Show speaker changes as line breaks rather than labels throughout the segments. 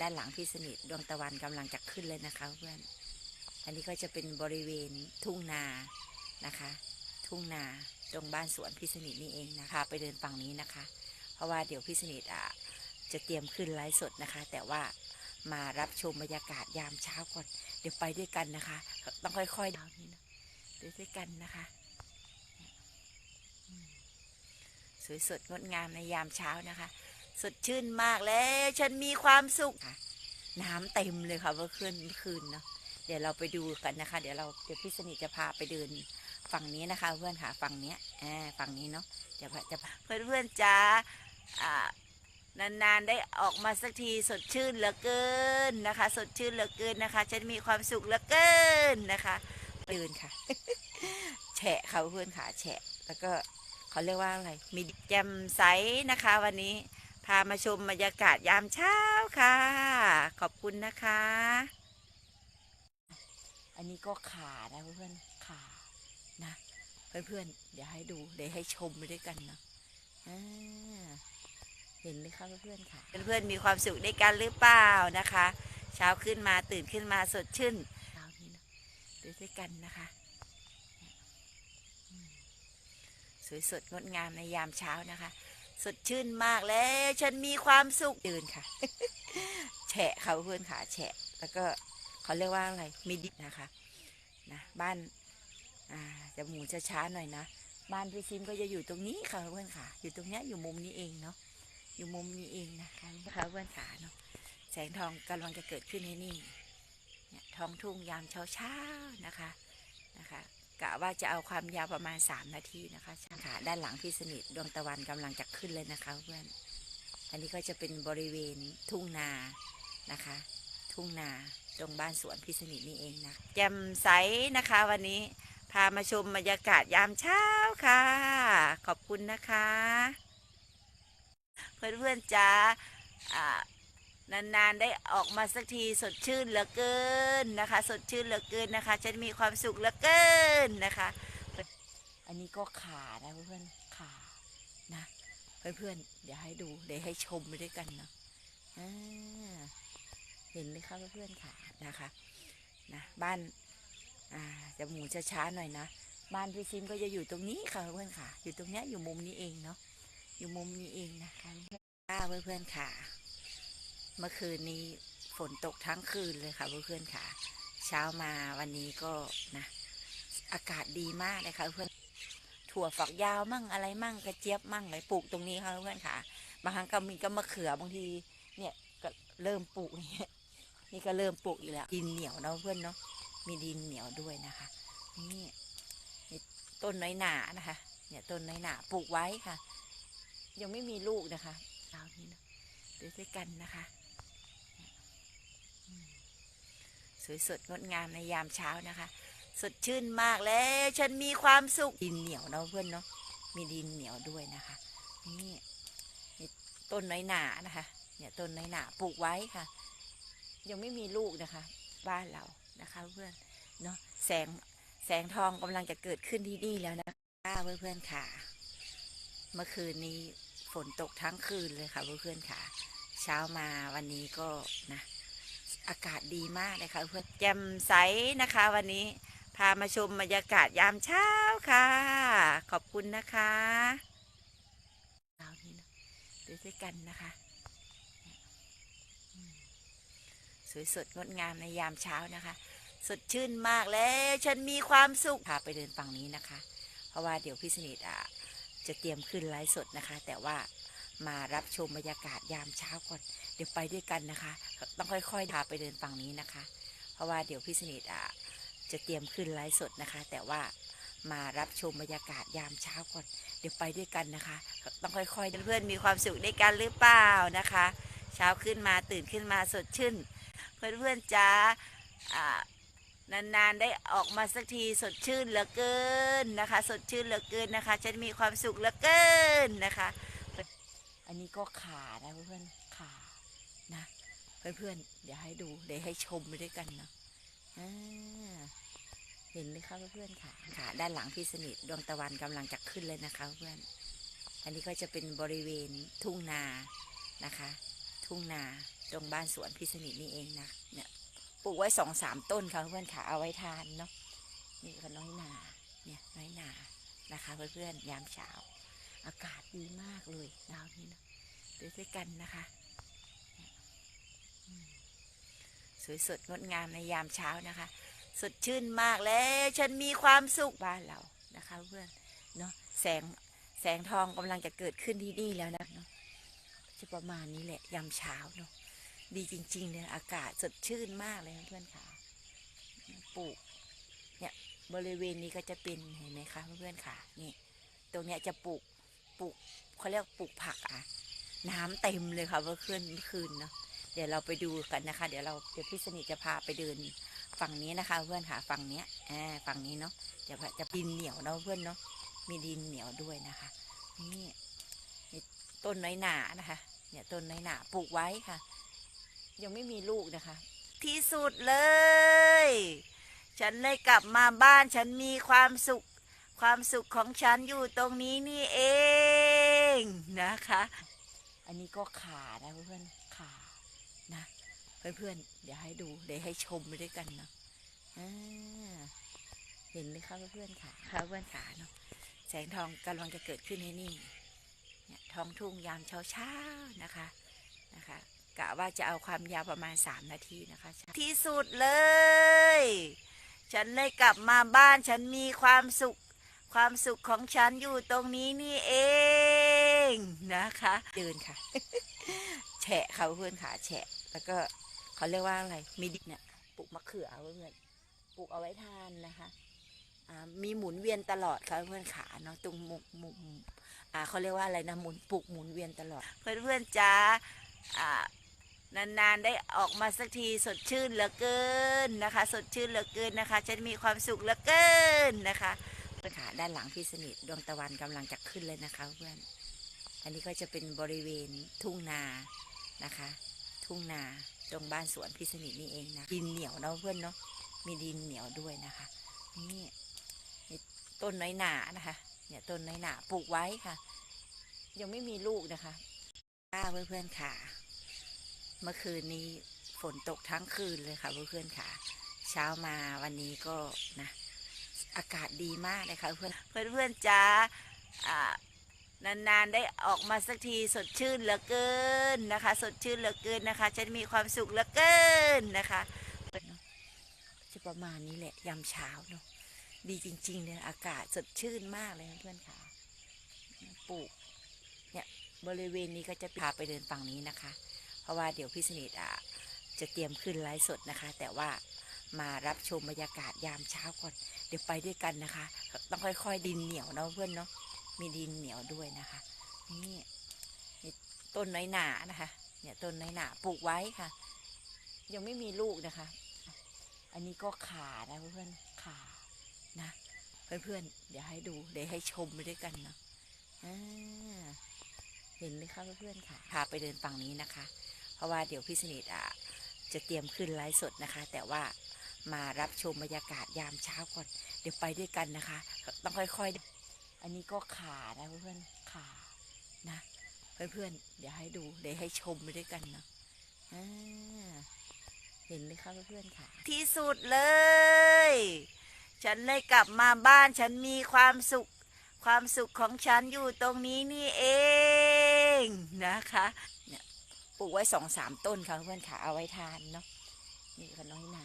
ด้านหลังพี่สนิทดวงตะวันกำลังจะขึ้นเลยนะคะเพื่อน อันนี้ก็จะเป็นบริเวณทุ่งนานะคะ ทุ่งนาตรงบ้านสวนพี่สนิทนี่เองนะคะ ไปเดินฝั่งนี้นะคะ เพราะว่าเดี๋ยวพี่สนิทอะจะเตรียมขึ้นไลฟ์สดนะคะ แต่ว่ามารับชมบรรยากาศยามเช้าก่อน เดี๋ยวไปด้วยกันนะคะ ต้องค่อยๆดาวนี้นะเดินด้วยกันนะคะ สวยสดงดงามในยามเช้านะคะ สดชื่นมากแล้วฉันมีความสุขน้ำเต็มเลยค่ะเมื่อคืนเมื่อคืนเนาะเดี๋ยวเราไปดูกันนะคะ เดี๋ยวเราเดี๋ยวพี่สนิทจะพาไปเดินฝั่งนี้นะคะ เพื่อนค่ะฝั่งเนี้ยอ่าฝั่งนี้เนาะเดี๋ยวจะพาเพื่อนเพื่อนจ้าอ่านานๆได้ออกมาสักทีสดชื่นเหลือเกินนะคะ สดชื่นเหลือเกินนะคะ ฉันมีความสุขเหลือเกินนะคะเดินค่ะแฉะค่ะเพื่อนค่ะแฉะ แล้วก็เขาเรียกว่าอะไรมีแจ่มใสนะคะ วันนี้ามาชมบรรยากาศยามเช้าค่ะ ขอบคุณนะคะ อันนี้ก็ขานะเพื่อนๆขานะเพื่อนๆเดี๋ยวให้ดูเดี๋ยวให้ชมไปด้วยกันเนาะเห็นไหมคะเพื่อนๆค่ะ เพื่อนๆมีความสุขด้วยกันหรือเปล่านะคะ เช้าขึ้นมาตื่นขึ้นมาสดชื่นเช้านี้นะด,ด้วยกันนะคะสวยสดงดงามในยามเช้านะคะ สดชื่นมากแล้วฉันมีความสุขเดินค่ะ แฉะค่ะเพื่อนค่ะแฉะ แล้วก็เขาเรียกว่าอะไรมีดินะคะนะบ้านอ่าจะหมุนช้าๆหน่อยนะบ้านพี่ซิมก็จะอยู่ตรงนี้ค่ะเพื่อนค่ะ อยู่ตรงเนี้ยอยู่มุมนี้เองเนาะอยู่มุมนี้เองนะคะนะคะเพื่อนขาเนาะแสงทองกำลังจะเกิดขึ้นในนี่เนี่ยท้องทุ่งยามเช้าๆนะคะนะคะ กะว่าจะเอาความยาวประมาณ 3 นาทีนะคะค่ะด้านหลังพี่สนิทดวงตะวันกำลังจะขึ้นเลยนะคะเพื่อน อันนี้ก็จะเป็นบริเวณทุ่งนานะคะ ทุ่งนาตรงบ้านสวนพี่สนิทนี่เองนะแจ่มใสนะคะ วันนี้พามาชมบรรยากาศยามเช้าค่ะ ขอบคุณนะคะ เพื่อนๆจ้า นานๆได้ออกมาสักทีสดชื่นเหลือเกินนะคะ สดชื่นเหลือเกินนะคะ ฉันมีความสุขเหลือเกินนะคะ อันนี้ก็ขานะเพื่อนๆขานะเพื่อนๆเดี๋ยวให้ดูเดี๋ยวให้ชมไปด้วยกันเนาะเห็นไหมคะเพื่อนๆค่ะนะคะนะบ้านอ่าจะหมุนช้าๆหน่อยนะบ้านพี่ซิมก็จะอยู่ตรงนี้ค่ะเพื่อนๆค่ะ อยู่ตรงเนี้ยอยู่มุมนี้เองเนาะอยู่มุมนี้เองนะคะค่ะเพื่อนๆค่ะ เมื่อคืนนี้ฝนตกทั้งคืนเลยค่ะเพื่อนๆค่ะ เช้ามาวันนี้ก็นะอากาศดีมากเลยค่ะเพื่อนถั่วฝักยาวมั่งอะไรมั่งกระเจี๊ยบมั่งเลยปลูกตรงนี้ค่ะเพื่อนค่ะบางครั้งก็มีก็มะเขือบางที เนี่ยก็เริ่มปลูกเนี่ยนี่ก็เริ่มปลูกอีกแล้วดินเหนียวเนาะเพื่อนเนาะมีดินเหนียวด้วยนะคะ นี่นี่ต้นน้อยหนานะคะ เนี่ยต้นน้อยหนาปลูกไว้ค่ะ ยังไม่มีลูกนะคะเช้านี้นะเดินด้วยกันนะคะอืม สวยสดงดงามในยามเช้านะคะ สดชื่นมากแล้วฉันมีความสุขดินเหนียวเนาะเพื่อนเนาะมีดินเหนียวด้วยนะคะนี่ต้นน้อยหนานะคะ เนี่ยต้นน้อยหนาปลูกไว้ค่ะ ยังไม่มีลูกนะคะ บ้านเรานะคะเพื่อนเนาะแสงแสงทองกำลังจะเกิดขึ้นที่นี่แล้วนะคะเพื่อนเพื่อนๆค่ะ เมื่อคืนนี้ฝนตกทั้งคืนเลยค่ะเพื่อนเพื่อนๆค่ะ เช้ามาวันนี้ก็นะ อากาศดีมากเลยค่ะเพื่อนแจ่มใสนะคะ วันนี้พามาชมบรรยากาศยามเช้าค่ะ ขอบคุณนะคะเช้านี้นะเดินด้วยกันนะคะ สวยสดงดงามในยามเช้านะคะ สดชื่นมากแล้วฉันมีความสุขพาไปเดินฝั่งนี้นะคะ เพราะว่าเดี๋ยวพี่สนิทอะจะเตรียมขึ้นไลฟ์สดนะคะ แต่ว่า มารับชมบรรยากาศยามเช้าก่อน เดี๋ยวไปด้วยกันนะคะ ต้องค่อยๆพาไปเดินฝั่งนี้นะคะ เพราะว่าเดี๋ยวพี่สนิทอะจะเตรียมขึ้นไลฟ์สดนะคะ แต่ว่ามารับชมบรรยากาศยามเช้าก่อน เดี๋ยวไปด้วยกันนะคะ ต้องค่อยๆเพื่อนๆมีความสุขด้วยกันหรือเปล่านะคะ เช้าขึ้นมาตื่นขึ้นมาสดชื่น เพื่อนๆจ้าอ่านานๆได้ออกมาสักทีสดชื่นเหลือเกินนะคะ สดชื่นเหลือเกินนะคะ ฉันมีความสุขเหลือเกินนะคะ อันนี้ก็ขานะเพื่อนๆขานะ เพื่อนๆเดี๋ยวให้ดูเดี๋ยวให้ชมไปด้วยกันเนาะเห็นไหมคะเพื่อนๆค่ะค่ะ ด้านหลังพี่สนิทดวงตะวันกำลังจะขึ้นเลยนะคะ เพื่อน อันนี้ก็จะเป็นบริเวณทุ่งนานะคะ ทุ่งนาตรงบ้านสวนพิษณิตนี่เองนะเนี่ยปลูกไว้สองสามต้นค่ะเพื่อนค่ะเอาไว้ทานเนาะนี่ก็น้อยนาเนี่ยน้อยนานะคะ เพื่อนๆยามเช้า อากาศดีมากเลยดาวนี้นะเดี๋ยวด้วยกันนะคะสวยสดงดงามในยามเช้านะคะ สดชื่นมากแล้ว ฉันมีความสุขบ้านเรานะคะเพื่อนเนาะแสงแสงทองกำลังจะเกิดขึ้นที่นี่แล้วนะเนาะจะประมาณนี้แหละยามเช้าเนาะดีจริงๆเลยอากาศสดชื่นมากเลยเพื่อนค่ะปลูกเนี่ยบริเวณนี้ก็จะเป็นเห็นไหมคะเพื่อนๆค่ะนี่ ตรงเนี้ยจะปลูก ปลูกเขาเรียกปลูกผักอะ น้ำเต็มเลยค่ะเมื่อคืนเมื่อคืนเนาะเดี๋ยวเราไปดูกันนะคะ เดี๋ยวเราเดี๋ยวพี่สนิทจะพาไปเดินฝั่งนี้นะคะ เพื่อนค่ะฝั่งเนี้ยอ่าฝั่งนี้เนาะเดี๋ยวจะดินเหนียวเนาะเพื่อนเนาะมีดินเหนียวด้วยนะคะ นี่นี่ต้นน้อยหนานะคะ เนี่ยต้นน้อยหนาปลูกไว้ค่ะ ยังไม่มีลูกนะคะ ที่สุดเลย ฉันเลยกลับมาบ้านฉันมีความสุข ความสุขของฉันอยู่ตรงนี้นี่เองนะคะ อันนี้ก็ขานะเพื่อนๆขานะเพื่อนๆเดี๋ยวให้ดูเดี๋ยวให้ชมไปด้วยกันเนาะเห็นไหมคะเพื่อนๆค่ะค่ะเพื่อนขาเนาะแสงทองกำลังจะเกิดขึ้นในนี่เนี่ยท้องทุ่งยามเช้าๆนะคะนะคะกะว่าจะเอาความยาวประมาณ 3 นาทีนะคะ ที่สุดเลย ฉันเลยกลับมาบ้านฉันมีความสุข ความสุขของฉันอยู่ตรงนี้นี่เองนะคะ เดินค่ะ แฉะค่ะเพื่อนค่ะแฉะ แล้วก็เขาเรียกว่าอะไรมีดินเนี่ยปลูกมะเขือเพื่อนปลูกเอาไว้ทานนะคะอ่ามีหมุนเวียนตลอดค่ะเพื่อนขาเนาะตรงมุมมุมอ่าเขาเรียกว่าอะไรนะหมุนปลูกหมุนเวียนตลอด เพื่อนเพื่อนๆจ้าอ่านานๆได้ออกมาสักทีสดชื่นเหลือเกินนะคะ สดชื่นเหลือเกินนะคะฉันมีความสุขเหลือเกินนะคะ เพื่อนขาด้านหลังพี่สนิทดวงตะวันกำลังจะขึ้นเลยนะคะเพื่อน อันนี้ก็จะเป็นบริเวณทุ่งนานะคะ ทุ่งนาตรงบ้านสวนพิษณิตนี่เองนะดินเหนียวเนาะเพื่อนเนาะมีดินเหนียวด้วยนะคะนี่นี่ต้นน้อยหนานะคะเนี่ยต้นน้อยหนาปลูกไว้ค่ะ ยังไม่มีลูกนะคะค่ะเพื่อนๆค่ะ เมื่อคืนนี้ฝนตกทั้งคืนเลยค่ะเพื่อนๆค่ะ เช้ามาวันนี้ก็นะ อากาศดีมากเลยค่ะเพื่อนเพื่อนเพื่อนจ้านานๆได้ออกมาสักทีสดชื่นเหลือเกินนะคะ สดชื่นเหลือเกินนะคะฉันมีความสุขเหลือเกินนะคะจะประมาณนี้แหละยามเช้าเนาะดีจริงๆเลยอากาศสดชื่นมากเลยเพื่อนค่ะปลูกเนี่ยบริเวณนี้ก็จะพาไปเดินฝั่งนี้นะคะ เพราะว่าเดี๋ยวพี่สนิทอะจะเตรียมขึ้นไลฟ์สดนะคะ แต่ว่า มารับชมบรรยากาศยามเช้าก่อน เดี๋ยวไปด้วยกันนะคะ ต้องค่อย ๆ ดินเหนียวเนาะเพื่อนเนาะมีดินเหนียวด้วยนะคะ นี่นี่ต้นน้อยหนานะคะ เนี่ยต้นน้อยหนาปลูกไว้ค่ะ ยังไม่มีลูกนะคะ อันนี้ก็ขานะเพื่อนๆขานะ เพื่อนๆเดี๋ยวให้ดูเดี๋ยวให้ชมไปด้วยกันเนาะเห็นไหมคะเพื่อนๆค่ะพาไปเดินฝั่งนี้นะคะ เพราะว่าเดี๋ยวพี่สนิทอะจะเตรียมขึ้นไลฟ์สดนะคะ แต่ว่า มารับชมบรรยากาศยามเช้าก่อน เดี๋ยวไปด้วยกันนะคะ ต้องค่อยๆ อันนี้ก็ขานะเพื่อนๆขานะ เพื่อนๆ เดี๋ยวให้ดูเดี๋ยวให้ชมไปด้วยกันเนาะเห็นไหมคะเพื่อนๆค่ะ ที่สุดเลย ฉันเลยกลับมาบ้านฉันมีความสุขความสุขของฉันอยู่ตรงนี้นี่เองนะคะเนี่ยปลูกไว้สองสามต้นค่ะเพื่อนค่ะเอาไว้ทานเนาะนี่ก็น้อยนา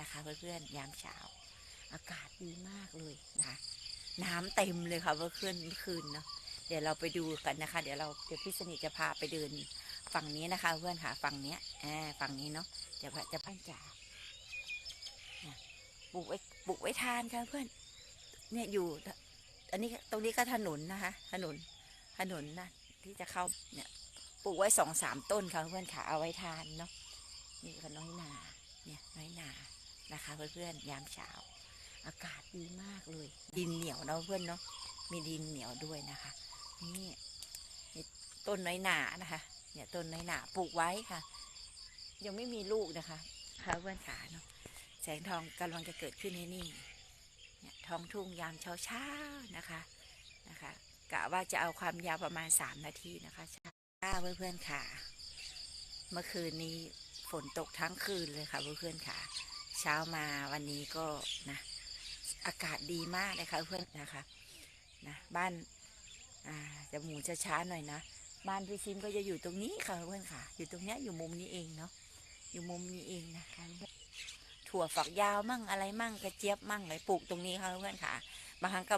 นะคะ เพื่อนๆยามเช้า อากาศดีมากเลยนะคะน้ำเต็มเลยค่ะเมื่อคืนเมื่อคืนเนาะเดี๋ยวเราไปดูกันนะคะ เดี๋ยวเราเดี๋ยวพี่สนิทจะพาไปเดินฝั่งนี้นะคะ เพื่อนค่ะฝั่งเนี้ยอ่าฝั่งนี้เนาะเดี๋ยวจะพันจ่าปลูกไว้ปลูกไว้ทานค่ะเพื่อน เนี่ยอยู่ อันนี้ตรงนี้ก็ถนนนะคะ ถนนถนนนะที่จะเข้าเนี่ยปลูกไว้สองสามต้นค่ะเพื่อนค่ะเอาไว้ทานเนาะนี่ก็น้อยนา เนี่ยน้อยนา นะคะ เพื่อนๆยามเช้า อากาศดีมากเลย ดินเหนียวเนาะเพื่อนเนาะมีดินเหนียวด้วยนะคะ นี่ต้นน้อยหนานะคะ เนี่ยต้นน้อยหนาปลูกไว้ค่ะ ยังไม่มีลูกนะคะค่ะเพื่อนขาเนาะแสงทองกำลังจะเกิดขึ้นในนี่เนี่ยท้องทุ่งยามเช้าเช้าๆนะคะนะคะกะว่าจะเอาความยาวประมาณสามนาทีนะคะค่ะเพื่อนๆค่ะ เมื่อคืนนี้ฝนตกทั้งคืนเลยค่ะเพื่อนๆค่ะ เช้ามาวันนี้ก็นะอากาศดีมากเลยค่ะเพื่อนนะคะนะบ้านอ่าจะหมูจะช้าหน่อยนะบ้านพี่ซิมก็จะอยู่ตรงนี้ค่ะเพื่อนค่ะ อยู่ตรงเนี้ยอยู่มุมนี้เองเนาะอยู่มุมนี้เองนะคะถั่วฝักยาวมั่งอะไรมั่งกระเจี๊ยบมั่งอะไรปลูกตรงนี้ค่ะเพื่อนค่ะบางครั้งก็